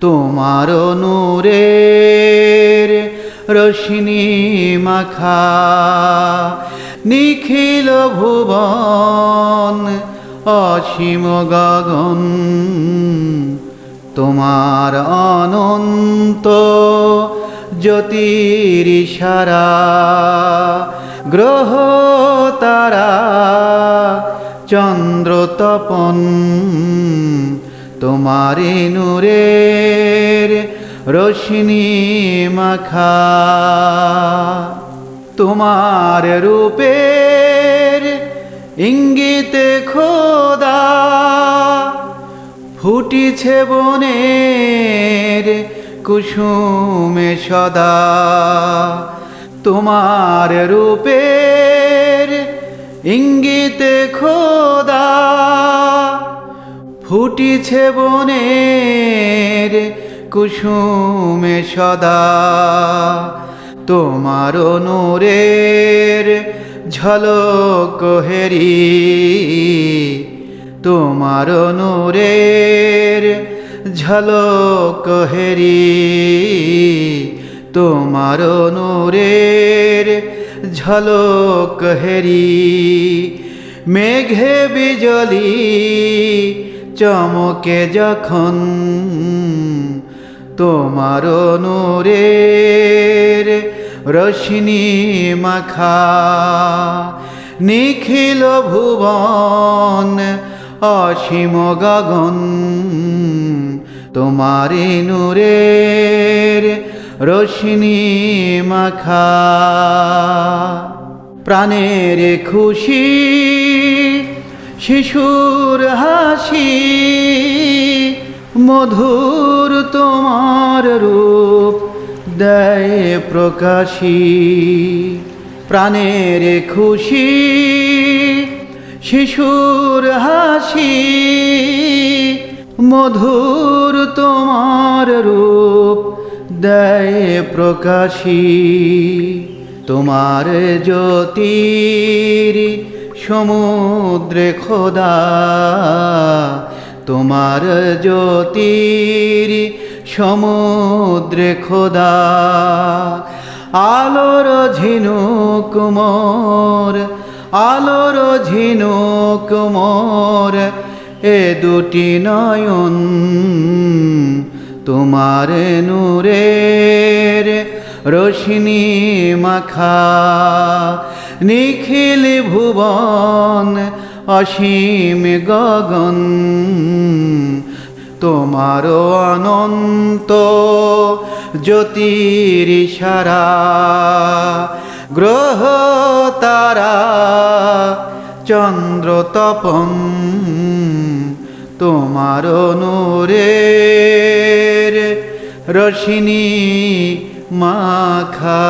তোমার নূরের রশ্মি মাখা নিখিল ভুবন অসীম গগন, তোমার অনন্ত জ্যোতির সারা গ্রহ তারা চন্দ্র তপন তোমারে নূরের রোশনি মাখা, তোমার রূপের ইঙ্গিতে খোদা, ফুটিছে বনের কুসুমে সদা, তোমার রূপের ইঙ্গিতে খোদা ফুটিছে বনের কুসুমে সদা। তোমার নূরের ঝলক হেরি। তোমার নূরের ঝলক হেরি। তোমার নূরের ঝলক হেরি। মেঘে বিজলি চমকে যখন তোমার নূরের রশ্মি মাখা নিখিল ভুবন অসীম গগন তোমারি নূরের রশ্মি মাখা প্রাণের খুশি শিশুর হাসি, মধুর তোমার রূপ দেয় প্রকাশী। প্রাণের খুশি, শিশুর হাসি, মধুর তোমার রূপ দেয় প্রকাশী। তোমার জ্যোতির সমুদ্রে খোদা, তোমার জ্যোতির সমুদ্রে খোদা, আলোর ঝিনুক মোর, আলোর ঝিনুক এ দুটি নয়ন তোমার নূরের রোশনি মাখা নিখিল ভুবন, অসীম গগন তোমার অনন্ত জ্যোতির সারা গ্রহ তারা, চন্দ্র তপন তোমার নূরের রশ্মি মাখা।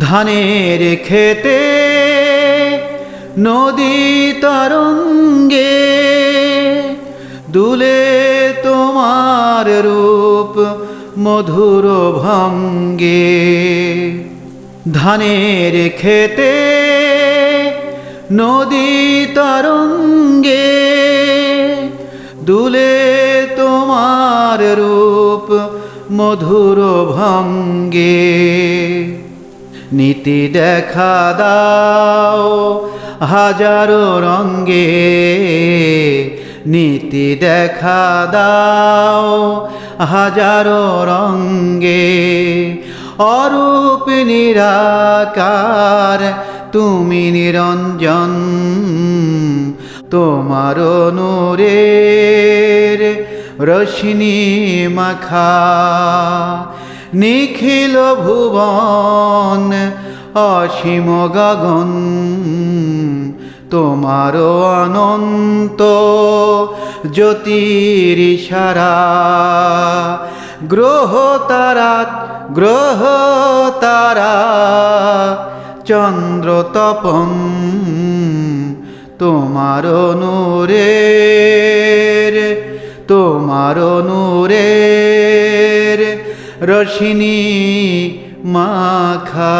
ধানের খেতে নদী তরঙ্গে দুলে তোমার রূপ মধুর ভঙ্গে। ধানের খেতে নদী তরঙ্গে দুলে তোমার রূপ মধুর ভঙ্গে। নীতি দেখা দাও। হাজারো রঙ্গে নীতি দেখা দাও। হাজারো রঙ্গে অরূপ নিরাকার, তুমি নিরঞ্জন। তোমার নূরের রশ্মি মাখা নিখিল ভুবন, অসীম গগন তোমার অনন্ত জ্যোতির সারা গ্রহ তারা গ্রহ তারা, চন্দ্র তপন তোমার নূরের তোমার নূরের রশ্মি মাখা।